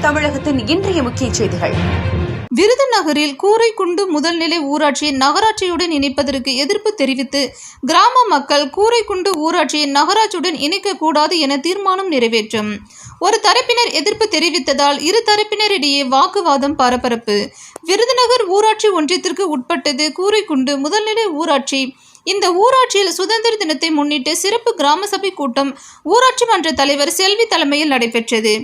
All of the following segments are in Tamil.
தமிழகத்தின் இன்றைய முக்கிய செய்திகள். விருதுநகரில் கூரைக்குண்டு முதல்நிலை ஊராட்சியை நகராட்சியுடன் இணைப்பதற்கு எதிர்ப்பு தெரிவித்து கிராம மக்கள் கூரைக்குண்டு ஊராட்சியை நகராட்சியுடன் இணைக்கக்கூடாது என தீர்மானம் நிறைவேற்றும். ஒரு தரப்பினர் எதிர்ப்பு தெரிவித்ததால் இரு தரப்பினரிடையே வாக்குவாதம் பரபரப்பு. விருதுநகர் ஊராட்சி ஒன்றியத்திற்கு உட்பட்டது கூரைக்குண்டு முதல்நிலை ஊராட்சி இந்த ஊராட்சியில் சுதந்திர தினத்தை முன்னிட்டு சிறப்பு கிராம சபை கூட்டம் ஊராட்சி மன்ற தலைவர் செல்வி தலைமையில் நடைபெற்றது.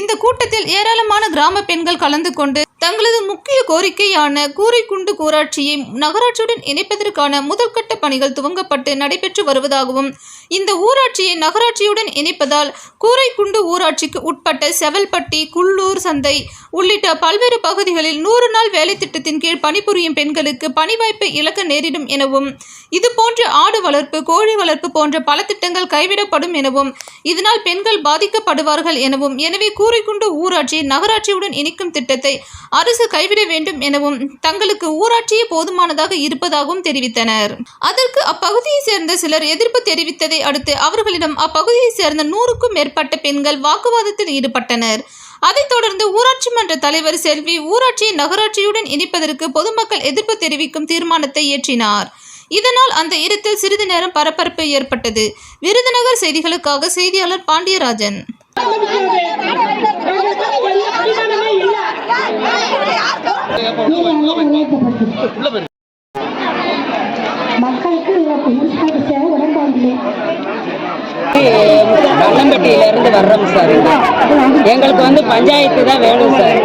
இந்த கூட்டத்தில் ஏராளமான கிராம பெண்கள் கலந்து கொண்டு தங்களது முக்கிய கோரிக்கையான கூரைக்குண்டு கூராட்சியை நகராட்சியுடன் இணைப்பதற்கான முதல்கட்ட பணிகள் துவங்கப்பட்டு நடைபெற்று வருவதாகவும் இந்த ஊராட்சியை நகராட்சியுடன் இணைப்பதால் கூரைக்குண்டு ஊராட்சிக்கு உட்பட்ட செவல்பட்டி குள்ளூர் சந்தை உள்ளிட்ட பல்வேறு பகுதிகளில் நூறு நாள் வேலை திட்டத்தின் கீழ் பணிபுரியும் பெண்களுக்கு பணிவாய்ப்பை இழக்க நேரிடும் எனவும் இதுபோன்ற ஆடு வளர்ப்பு கோழி வளர்ப்பு போன்ற பல திட்டங்கள் கைவிடப்படும் எனவும் இதனால் பெண்கள் பாதிக்கப்படுவார்கள் எனவும் எனவே கூரைக்குண்டு ஊராட்சியை நகராட்சியுடன் இணைக்கும் திட்டத்தை அரசு கைவிட வேண்டும் எனவும் தங்களுக்கு ஊராட்சியே போதுமானதாக இருப்பதாகவும் தெரிவித்தனர். அதற்கு அப்பகுதியை சேர்ந்த சிலர் எதிர்ப்பு தெரிவித்ததை அடுத்து அவர்களிடம் அப்பகுதியை சேர்ந்த நூறுக்கும் மேற்பட்ட பெண்கள் வாக்குவாதத்தில் ஈடுபட்டனர். அதைத் தொடர்ந்து ஊராட்சி மன்ற தலைவர் செல்வி ஊராட்சியை நகராட்சியுடன் இணைப்பதற்கு பொதுமக்கள் எதிர்ப்பு தெரிவிக்கும் தீர்மானத்தை இயற்றினார். இதனால் அந்த இடத்தில் சிறிது நேரம் பரபரப்பு ஏற்பட்டது. விருதுநகர் செய்திகளுக்காக செய்தியாளர் பாண்டியராஜன். மக்களுக்கு உடன்பாடு இருந்து வர்றோம் சார். எங்களுக்கு வந்து பஞ்சாயத்து தான் வேணும் சார்.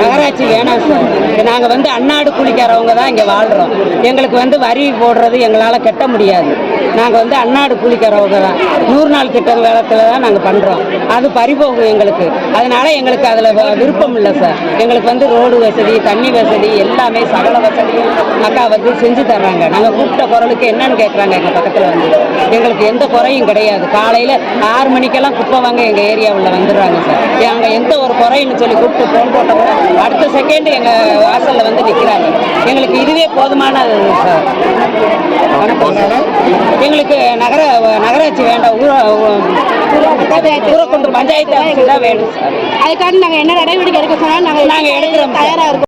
நகராட்சி வேணாம் சார். நாங்கள் வந்து அன்னாடு குளிக்கிறவங்க தான் இங்கே வாழ்கிறோம் எங்களுக்கு வந்து வரி போடுறது எங்களால் கட்ட முடியாது. நாங்கள் வந்து அன்னாடு குளிக்கிறவங்க தான். நூறு நாள் திட்டம் வேலத்தில் தான் நாங்கள் பண்ணுறோம் அது பறிபோகும் எங்களுக்கு. அதனால எங்களுக்கு அதில் விருப்பம் இல்லை சார். எங்களுக்கு வந்து ரோடு வசதி தண்ணி வசதி எல்லாமே சகல வசதியும் அக்கா வந்து செஞ்சு தர்றாங்க. நாங்கள் கூப்பிட்ட குரலுக்கு என்னன்னு கேட்குறாங்க எங்கள் பக்கத்தில் வந்து. எங்களுக்கு எந்த குறையும் கிடையாது. காலையில் ஆறு மணிக்கெல்லாம் குப்பை வாங்க எங்கள் ஏரியாவில் வந்துடுறாங்க சார். அங்கே எந்த ஒரு குறைன்னு சொல்லி கூப்பிட்டு ஃபோன் போட்டோம்னா அடுத்த செகண்ட் எங்கள் வாசலில் வந்து நிற்கிறாங்க எங்களுக்கு இதுவே போதுமானது சார். எங்களுக்கு நகர நகராட்சி வேண்டாம். ஊர ஊரக்குண்டு பஞ்சாயத்து ஆஃபீஸ் தான் வேணும் சார். அதுக்காண்டி நாங்கள் என்ன நடவடிக்கை எடுக்க சொன்னாலும் நாங்கள் நாங்கள் எடுக்கிறோம். தயாராக இருக்கோம்.